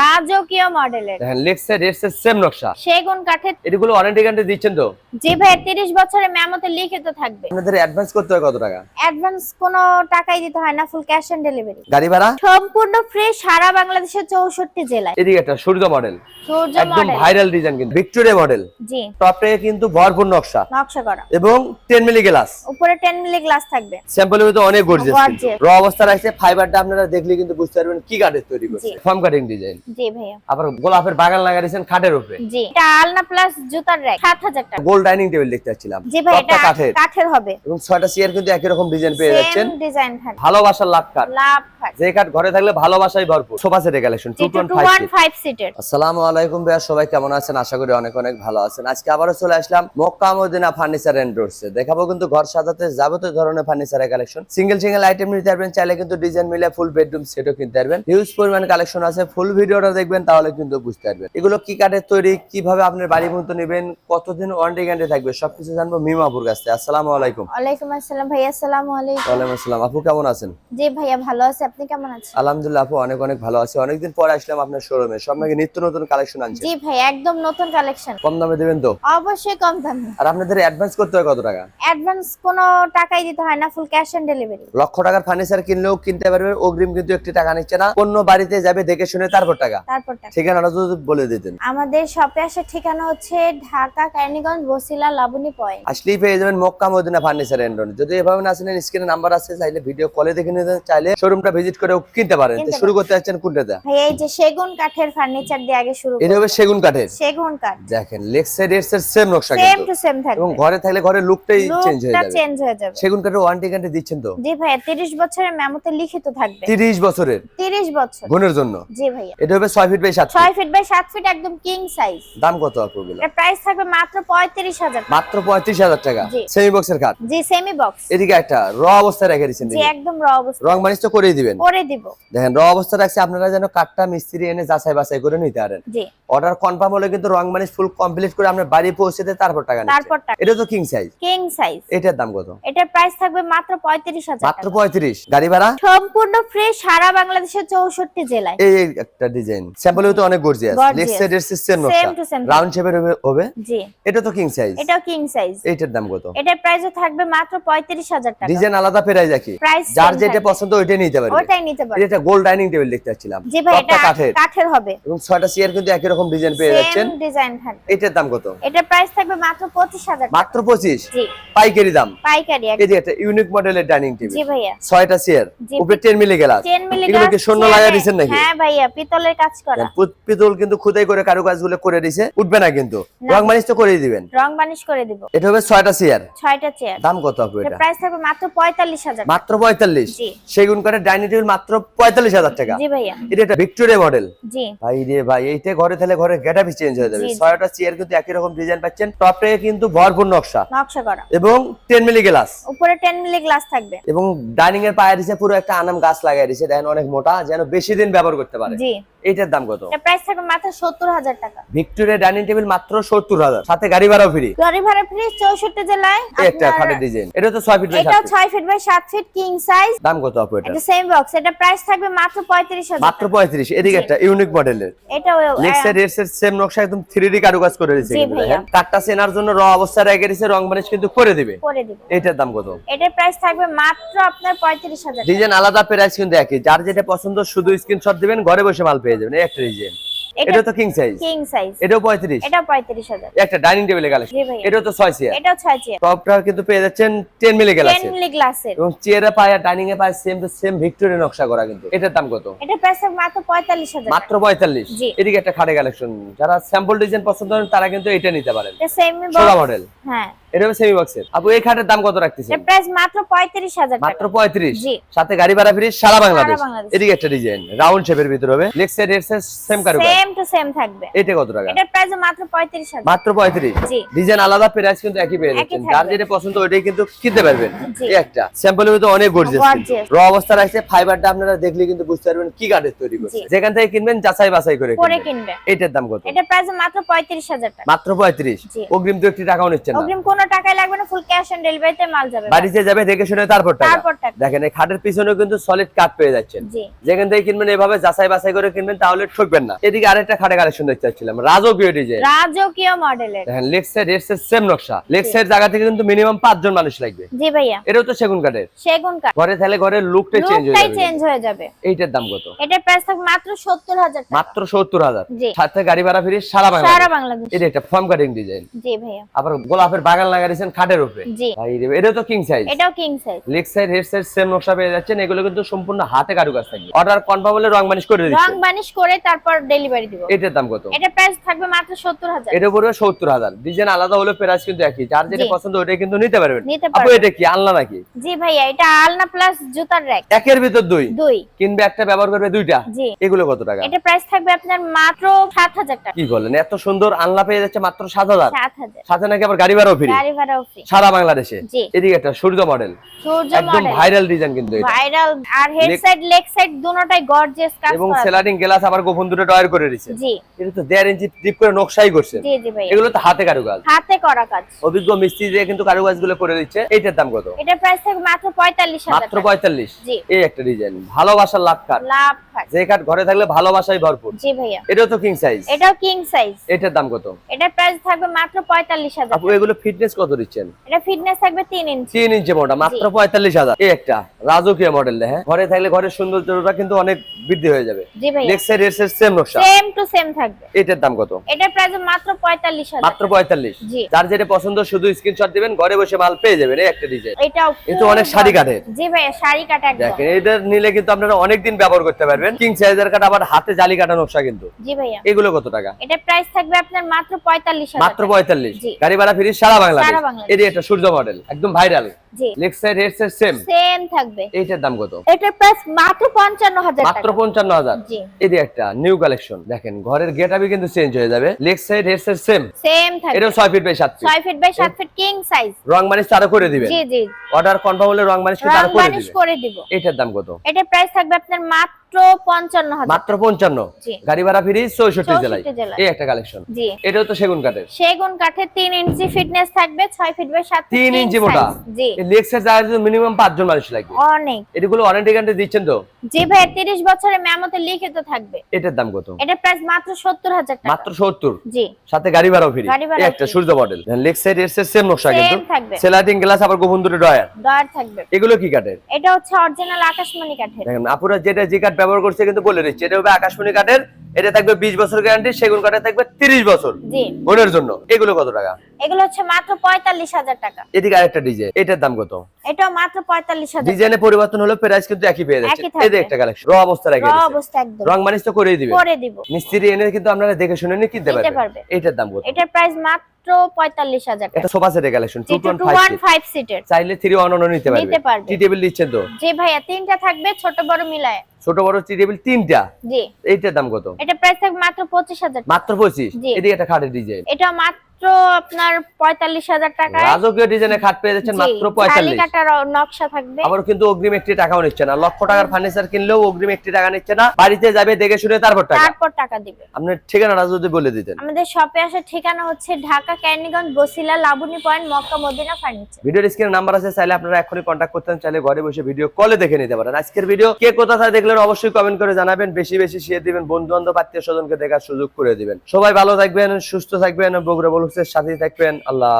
রাজকীয় মডেলের দেখেন লেক্সের রেটসের সেম নকশা। সেগুন কাঠের এগুলো ওয়ারেন্টি গ্যারান্টি দিচ্ছেন তো? যে ভাই তিরিশ বছরের মেমতে লিখিত থাকবে। আপনাদের অ্যাডভান্স করতে হয় কত টাকা? অ্যাডভান্স কোনো টাকাই দিতে হয় না ফুল ক্যাশ অন ডেলিভারি গাড়ি ভাড়া? সম্পূর্ণ ফ্রি সারা বাংলাদেশের চৌষট্টি জেলায়। এদিকে একটা সূর্য মডেল সূর্য একদম ভাইরাল ডিজাইন কিন্তু। ভিক্টোরিয়া মডেল জি। টপে কিন্তু ভরপুর নকশা। নকশা করা। এবং টেন মিলি গ্লাস উপরে টেন মিলি গ্লাস থাকবে। স্যাম্পলের ভিতরে অনেক গর্জিয়াস র অবস্থা রাখছে ফাইবারটা আপনারা দেখলে কিন্তু বুঝতে পারবেন কি কাঠের তৈরি করছে। জি। ফর্ম কাটিং ডিজাইন জি ভাইয়া। আবার গোলাপের বাগান লাগাইছেন খাটের উপরে। জি। এটা আলনা প্লাস জুতার র্যাক সাত হাজার টাকা। গোল ডাইনিং টেবিল দেখতে পাচ্ছিলাম জি ভাই এটা কাঠের। কাঠের হবে। এবং ছয়টা চেয়ার কিন্তু একই রকম ডিজাইন পেয়ে যাচ্ছেন। ডিজাইন ভালোবাসার লাভ কাঠ। লাভ যে কাঠ ঘরে থাকলে ভালোবাসাই ভরপুর। সোফা সেটের কালেকশন সিটের আসসালামু আলাইকুম ভাইয়া সবাই কেমন আছেন? আশা করি অনেক অনেক ভালো আছেন। আজকে আবারও চলে আসলাম মক্কা মদিনা ফার্নিচার এন্ড ডোরসে দেখাবো কিন্তু ঘর সাজাতে যাবতীয় ধরনের ফার্নিচারের কালেকশন সিঙ্গেল সিঙ্গেল আইটেম নিতে পারবেন। চাইলে কিন্তু ডিজাইন মিলে ফুল বেডরুম সেটও কিনতে পারবেন। হিউজ পরিমাণ কালেকশন আছে। ফুল ভিডিওটা দেখবেন তাহলে কিন্তু বুঝতে পারবেন। এগুলো কি কাঠের তৈরি কীভাবে আপনার বাড়ি পর্যন্ত নেবেন কতদিন ওয়ারেন্টি গ্যারান্টি থাকবে সবকিছু জানব মিমাপুর কাছ। আসসালামু আলাইকুম। ওয়ালাইকুম আসসালাম ভাইয়া আসসালামু আলাইকুম। ওয়ালাইকুম আসসালাম। আপু কেমন আছেন? জি ভাইয়া ভালো আছে। আপনি কেমন আছেন? আলহামদুলিল্লাহ আপু অনেক অনেক ভালো আছে। অনেকদিন পরে আসলাম আপনার শোরুমে সব নাকি নিত্য নতুন কালেকশন আনছে। জি ভাই একদম নতুন কালেকশন কম দামে দেবেন তো? অবশ্যই কম দামে। আর আপনাদের অ্যাডভান্স করতে হয় কত টাকা? অ্যাডভান্স কোনো টাকাই দিতে হয় না ফুল ক্যাশ অন ডেলিভারি লক্ষ টাকার ফার্নিচার কিনলেও কিনতে পারবে অগ্রিম কিন্তু একটি টাকা নিচ্ছে না। অন্য বাড়িতে যাবে দেখে শুনে তারপর টাকা। তারপর টাকা। ঠিকানাটা যদি বলে দিতেন। আমাদের শপে আসার ঠিকানা হচ্ছে ঢাকা কার্নিগঞ্জ বসিলা লাবণী পয়েন্ট আসলেই পেয়ে যাবেন মক্কা মদিনা ফার্নিচার এন্ডন যদি এভাবে না আসেন স্ক্রিনে নাম্বার আছে চাইলে ভিডিও কলে দেখে নিতে চাইলে শোরুমটা ভিজিট করেও কিনতে পারেন। তো শুরু করতে যাচ্ছেন কোনটাতে? এই যে সেগুন কাঠের ফার্নিচার দিয়ে আগে শুরু এটা হবে সেগুন কাঠের। সেগুন কাঠ। দেখেন লেগ সাইড এর সেম নকশা সেম টু সেম এবং ঘরে থাকলে ঘরের লুকটাই চেঞ্জ হয়ে যাবে। চেঞ্জ হয়ে যাবে। সেগুন কাঠের ওয়ারেন্টি গ্যারান্টি দিচ্ছেন তো? জি ভাইয়া 30 বছরের মেমোতে লিখিত থাকবে। তিরিশ বছরের? 30 বছর। গুণের জন্য? জি ভাইয়া। এটা হবে ছয় ফিট বাই সাত ফিট 6 ফিট বাই 7 ফিট একদম কিং সাইজ দাম কত আপু এগুলো? এর প্রাইস থাকবে মাত্র 35000 মাত্র পঁয়ত্রিশ হাজার টাকা। সেমি বক্সের খাট। জি সেমি বক্স এদিকে একটা র অবস্থায় রেখে দিচ্ছেন জি একদম র অবস্থা। রং মানিস তো করেই দিবেন। করে দিব। দেখেন র অবস্থা রাখছে আপনারা যেন কাঠটা মিস্ত্রি এনে যাচাই বাছাই করে নিতে পারেন। জি। অর্ডার কনফার্ম হলে কিন্তু রং মানিস ফুল কমপ্লিট করে আপনার বাড়ি পৌঁছে দিয়ে তারপর টাকা তারপর টাকা। এটা তো কিং সাইজ কিং সাইজ এটার দাম কত? এটার প্রাইস থাকবে মাত্র 35000 মাত্র টাকা। পঁয়ত্রিশ। গাড়ি ভাড়া? সম্পূর্ণ ফ্রি সারা বাংলাদেশের 64 জেলায়। এই একটা ডিজাইন। স্যাম্পল তো অনেক গর্জিয়াস লেগ সাইড এর সিস্টেম নকশা। রাউন্ড শেপের হবে জি। এটা তো কিং সাইজ এটাও কিং সাইজ এইটার দাম কত? এটার প্রাইসও থাকবে মাত্র 35000 টাকা। ডিজাইন আলাদা পেরাই প্রাইস যার যেটা পছন্দ ওইটাই নিতে পারবে। ওটাই নিতে পারবে। এটা ডাইনিং টেবিল দেখতে পাচ্ছিলাম জি ভাই এটা কাঠের। কাঠের হবে। এবং ছয়টা চেয়ার কিন্তু একই রকম ডিজাইন পেয়ে যাচ্ছেন। ডিজাইন থাকবে। এটার দাম কত? এটার প্রাইস থাকবে মাত্র 25000 মাত্র পঁচিশ? জি। পাইকারি দাম। পাইকারি এই যে একটা ইউনিক মডেলের ডাইনিং টেবিল জি ভাইয়া। ছয়টা চেয়ার। উপরে টেন মিলি গ্লাস 10 মিলি এগুলো কি শূন্য লাগা দিচ্ছেন নাকি? হ্যাঁ ভাইয়া পিতলের কাজ করা। পিতল কিন্তু খুদাই করে কারুকাজগুলো করে দিছে উঠবে না কিন্তু। রং মানিস তো করেই দিবেন। রং বানিশ করে দিব। এটা হবে ছয়টা চেয়ার ছয়টা চেয়ার দাম কত এর এটা? প্রাইস থাকবে মাত্র 45000 মাত্র পঁয়তাল্লিশ? জি। সেগুন কাঠের ডাইনিং টেবিল মাত্র পঁয়তাল্লিশ হাজার টাকা। জি ভাইয়া। এটা একটা ভিক্টোরিয়া মডেল জি। ভাই রে ভাই এইটা ঘরে তাহলে ঘরে গেটআপই চেঞ্জ হয়ে যাবে। জি, জি। ছয়টা চেয়ার কিন্তু একই রকম ডিজাইন পাচ্ছেন। টপে কিন্তু ভরপুর নকশা। নকশা করা। এবং টেন মিলি গ্লাস উপরে 10 মিলি গ্লাস থাকবে। এবং ডাইনিং এর পায়ে দিছে পুরো একটা আনাম গাছ লাগাই দিছে। দেখেন অনেক মোটা যেন বেশি দিন ব্যবহার করতে পারে। জি। এইটার দাম কত? প্রাইস থাকবে মাত্র 70000 টাকা। ভিক্টোরিয়া ডাইনিং টেবিল মাত্র সত্তর হাজার। সাথে গাড়ি ভাড়াও ফ্রি গাড়ি ভাড়া ফ্রি 64 জেলায় একটা ডিজাইন এটা তো ছয় ফিট বাই এটা সাত feet 6 feet by 7 feet king size দাম কত আপু এটা? এটা সেম বক্স এটা প্রাইস থাকবে মাত্র 35000 মাত্র পঁয়ত্রিশ। এদিকে একটা ইউনিক মডেলের এটা রেটসের সেম নকশা একদম থ্রি ডি কারুকাজ করে দিয়েছে ভাইয়া। চেনার জন্য র অবস্থায় রেখে দিছে রং বানিশ কিন্তু করে দিবে। করে দিব। এটার দাম কত? এটার প্রাইস থাকবে মাত্র আপনার 35000 ডিজাইন আলাদা প্রাইস কিন্তু একই। যার যেটা পছন্দ শুধু স্ক্রিনশট দিবেন ঘরে বসে মাল পেয়ে যাবেন একটা ডিজাইন এটা এটা তো কিং সাইজ কিং সাইজ এটাও পঁয়ত্রিশ। এটা 35000 একটা ডাইনিং টেবিলে কালেকশন। এটাও তো ছয় চেয়ার এটাও 6 চেয়ার টপটা কিন্তু পেয়ে যাচ্ছেন টেন মিলি 10 মিলি গ্লাসের এবং চেয়ারে পায় আর ডাইনিং এ পায় সেম টু সেম ভিক্টোরিয়া নকশা করা কিন্তু। এটার দাম কত? এটার প্রাইস মাত্র 45000 মাত্র পঁয়তাল্লিশ। জি। এদিকে একটা খাটে কালেকশন যারা স্যাম্পল ডিজাইন পছন্দ করেন তারা কিন্তু এটা নিতে পারেন। এটা সেম মডেল হ্যাঁ। এটা হবে সেমি বক্সের আপু এই খাটের দাম কত রাখতেছেন? এটার প্রাইস মাত্র 35000 মাত্র টাকা। পঁয়ত্রিশ? জি। সাথে গাড়ি ভাড়া ফ্রি সারা বাংলাদেশ। এদিকে একটা ডিজাইন রাউন্ড শেপের ভিতর হবে। লেগ সাইড এর সেম কারুকাজ সেম টু সেম থাকবে। এটা কত টাকা? এটার প্রাইস মাত্র 35000 মাত্র পঁয়ত্রিশ? জি। ডিজাইন আলাদা প্রাইস কিন্তু একই পেয়ে যাচ্ছেন। যার যেটা পছন্দ ওইটাই কিন্তু কিনতে পারবেন। এই একটা। স্যাম্পলের ভিতরে অনেক গর্জিয়াস র অবস্থা রাখছে ফাইবারটা আপনারা দেখলে কিন্তু বুঝতে পারবেন কি কাঠের তৈরি করছে। যেখান থেকে কিনবেন যাচাই বাছাই করে করে কিনবেন। এটার দাম কত? এটার প্রাইস মাত্র 35000 টাকা। মাত্র পঁয়ত্রিশ? জি। অগ্রিম তো একটি টাকাও নিচ্ছেন না। অগ্রিম কোনো কোনো টাকাই লাগবে না ফুল ক্যাশ অন ডেলিভারিতে মাল যাবে। বাড়িতে যাবে দেখে শুনে তারপর টাকা। তারপর টাকা। দেখেন এই খাটের পিছনেও কিন্তু সলিড কাঠ পেয়ে যাচ্ছেন। জি। যেখান থেকে কিনবেন এভাবে যাচাই বাছাই করে কিনবেন তাহলে ঠকবেন না। এদিকে আরেকটা খাটে কালেকশন দেখতে চাচ্ছিলাম রাজকীয় ডিজাইন রাজকীয় মডেলের দেখেন রেড সাইড সেম নকশা। সাইড জায়গা থেকে কিন্তু মিনিমাম পাঁচজন মানুষ লাগবে। জি ভাইয়া। এটাও তো সেগুন কাঠের। সেগুন কাঠ। ঘরে তাহলে ঘরের লুকটাই চেঞ্জ হয়ে লুকটাই যাবে। চেঞ্জ হয়ে যাবে। এইটার দাম কত? এটার প্রাইস থাকবে মাত্র সত্তর হাজার টাকা। মাত্র সত্তর হাজার। জি। সাথে গাড়ি ভাড়া ফিরে সারা বাংলা সারা বাংলাদেশ। এটা একটা ফর্ম কাটিং ডিজাইন জি ভাইয়া। আবার গোলাপের বাগান লাগাইছেন খাটের উপরে? জি। ভাই রে, তো কিং সাইজ এটাও king size leg side head side same নকশা পেয়ে যাচ্ছেন এগুলো কিন্তু সম্পূর্ণ হাতে কারুকাজ থাকবে। অর্ডার কনফার্ম হলে রং মানিশ করে রং বানিশ করে তারপর ডেলিভারি দিব। এটার দাম কত? এটার প্রাইস থাকবে মাত্র সত্তর হাজার। এটা পড়বে সত্তর হাজার। ডিজাইন আলাদা হলে প্রাইস কিন্তু একই। যার যেটা পছন্দ ওটাই কিন্তু নিতে পারবেন। আপু এটা কি? আনলা নাকি? জি ভাইয়া এটা আলনা প্লাস জুতার র্যাক একের ভিতর দুই? দুই। কিনবে একটা ব্যবহার করবে দুইটা? জি। এগুলো কত টাকা? এটা প্রাইস থাকবে আপনার মাত্র সাত হাজার টাকা। কি বলেন? এত সুন্দর আনলা পেয়ে যাচ্ছে মাত্র সাত হাজার। সাত হাজার। সাথে নাকি আবার গাড়ি ভাড়াও ফ্রি গাড়ি ভাড়াও ফ্রি সারা বাংলাদেশে? এদিকে একটা সূর্য মডেল সূর্য একদম ভাইরাল ডিজাইন কিন্তু এটা। ভাইরাল আর হেড সাইড লেগ সাইড দুটোটাই গর্জিয়াস কাজ এবং সেলারিং গ্লাস আবার গোপন দুটো ডয়ার করে দিচ্ছে জি। এটা তো দেড় ইঞ্চি ডিপ করে নকশাই করছে। জি জি ভাইয়া এগুলো তো হাতে কারুকাজ। হাতে করা কাজ। অভিজ্ঞ মিস্ত্রি দিয়ে কিন্তু করে দিচ্ছে এইটার দাম কত? এটার প্রাইস থাকবে মাত্র পঁয়তাল্লিশ হাজার মাত্র পঁয়তাল্লিশ। জি। এই একটা ডিজাইন ভালোবাসার লাভ কাঠ লাভ থাকে যে কাঠ ঘরে থাকলে ভালোবাসাই ভরপুর। জি ভাইয়া। এটাও তো কিং সাইজ এটাও কিং সাইজ এটার দাম কত? এটার প্রাইস থাকবে মাত্র পঁয়তাল্লিশ হাজার আপু এগুলো ফিটনেস কত দিচ্ছেন? এটা ফিটনেস থাকবে তিন ইঞ্চি তিন ইঞ্চি মোটা মাত্র পঁয়তাল্লিশ হাজার। এই একটা রাজকীয় মডেল হ্যাঁ? ঘরে থাকলে ঘরের সৌন্দর্যটা কিন্তু অনেক বৃদ্ধি হয়ে যাবে। জি ভাইয়া। নেক্সট সাইড এর সেম নকশা। সেম টু সেম থাকবে। এটার দাম কত? এটার প্রাইস মাত্র পঁয়তাল্লিশ হাজার। মাত্র পঁয়তাল্লিশ। জি। যার যেটা পছন্দ শুধু স্ক্রিনশট দিবেন ঘরে বসে মাল পেয়ে যাবেন এই একটা ডিজাইন এটাও এ তো অনেক শাড়ি কাঠের। জি ভাইয়া শাড়ি কাটা একদম। দেখেন এটা নিলে কিন্তু আপনারা অনেকদিন ব্যবহার করতে পারবেন। কিং সাইজের কাঠ আবার হাতে জালি কাটা নকশা কিন্তু। জি ভাইয়া। এগুলো কত টাকা? এটা প্রাইস থাকবে আপনার মাত্র পঁয়তাল্লিশ হাজার মাত্র পঁয়তাল্লিশ। জি। গাড়ি ভাড়া ফিরি সারা বাংলাদেশ। এটি একটা সূর্য মডেল একদম viral leg side head side same same থাকবে। এইটার দাম কত? এটার প্রাইস মাত্র পঞ্চান্ন হাজার মাত্র টাকা পঞ্চান্ন হাজার। জি। এটি একটা নিউ কালেকশন দেখেন ঘরের গেট আপই কিন্তু চেঞ্জ হয়ে যাবে। Leg side head side same same থাকবে। এটাও ছয় ফিট বাই ফিট ছয় ফিট বাই সাত ফিট কিং সাইজ রং মানিশ তারও করে দিবেন। জি জি। অর্ডার কনফার্ম হলে রং মানিশ করে দিব। এটার দাম কত? প্রাইস থাকবে আপনার মাত্র পঞ্চান্ন মাত্র পঞ্চান্ন? জি। গাড়ি ভাড়া ফিরি চৌষট্টি জেলায়। এই একটা কালেকশন এটাও তো সেগুন কাঠের। সেগুন কাঠের তিন ইঞ্চি ফিটনেস থাকবে ছয় ফিট বাই সাত তিন ইঞ্চি মোটা। মিনিমাম পাঁচজন মানুষ লাগবে। অনেক। এগুলো ওয়ারেন্টি গ্যারান্টি দিচ্ছেন তো? জি ভাই তিরিশ বছরের মেমতে লিখিত থাকবে। এটার দাম কত? এটার প্রাইস মাত্র সত্তর হাজার টাকা। মাত্র সত্তর? জি। সাথে গাড়ি ভাড়াও ফ্রি একটা সূর্য মডেল এর সেম নকশা কিন্তু। গ্লাস আবার গোপন দুটো ডয়ার দয়ার থাকবে। এগুলো কি কাঠের? এটা হচ্ছে অরিজিনাল আকাশমণি কাঠের। দেখেন আপুরা যেটা যে কাঠ ব্যবহার করছে কিন্তু বলে দিচ্ছি এটা হবে আকাশমণি কাঠের এটা থাকবে বিশ বছর গ্যারান্টি সেগুন কাঠের থাকবে তিরিশ বছর। জি। বোনের জন্য। এগুলো কত টাকা? এগুলো হচ্ছে মাত্র পঁয়তাল্লিশ হাজার টাকা। এদিকে আরেকটা ডিজাইন এটার দাম কত? এটাও মাত্র পঁয়তাল্লিশ হাজার ডিজাইনে পরিবর্তন হলো প্রাইস কিন্তু একই পেয়ে যাচ্ছে থাকবে। এদের একটা কালেকশন র অবস্থা রেখে র অবস্থা একদম। রং মানিস তো করেই দিবে করে দিব। মিস্ত্রি এনে কিন্তু আপনারা দেখে শুনে নিয়ে কিনতে পারবে। এটার দাম কত? এটার প্রাইস মাত্র এটা সোফা সেটের কালেকশন টু যেটা twenty two five one five সিটের চাইলে থ্রি ওয়ান ওয়ান নিতে পারবে। নিতে পারবে। টি টেবিল দিচ্ছেন তো? জি ভাইয়া তিনটা থাকবে ছোট বড় মিলায়। ছোট বড় টি টেবিল তিনটা? জি। এইটার দাম কত? এটা প্রাইস থাকবে মাত্র পঁচিশ হাজার টাকা। মাত্র পঁচিশ? জি। এদিকে একটা খাটের ডিজাইন এটা মাত্র আপনার পঁয়তাল্লিশ হাজার টাকায়। রাজকীয় ডিজাইনের খাট পেয়ে যাচ্ছেন মাত্র নকশা থাকবে। আবার কিন্তু অগ্রিম একটি টাকাও নিচ্ছে না। লক্ষ টাকার ফার্নিচার কিনলেও অগ্রিম একটি টাকা নিচ্ছে না। বাড়িতে যাবে দেখে শুনে তারপর টাকা। তারপর টাকা দিবে। আপনার ঠিকানাটা যদি বলে দিতেন। আমাদের শপে আসার ঠিকানা হচ্ছে Dhaka Kaniganj Basila Laboni point Makka Medina furniture. ভিডিওর স্ক্রিনে নাম্বার আছে চাইলে আপনারা এখনই কন্ট্যাক্ট করতেন চাইলে ঘরে বসে ভিডিও কলে দেখে নিতে পারেন। আজকের ভিডিও কে কোথা থেকে দেখলেন অবশ্যই কমেন্ট করে জানাবেন। বেশি বেশি শেয়ার দিবেন বন্ধু বান্ধব আত্মীয় স্বজনকে দেখার সুযোগ করে দিবেন। সবাই ভালো থাকবেন সুস্থ থাকবেন বগুড়া সাথে থাকবেন আল্লাহ।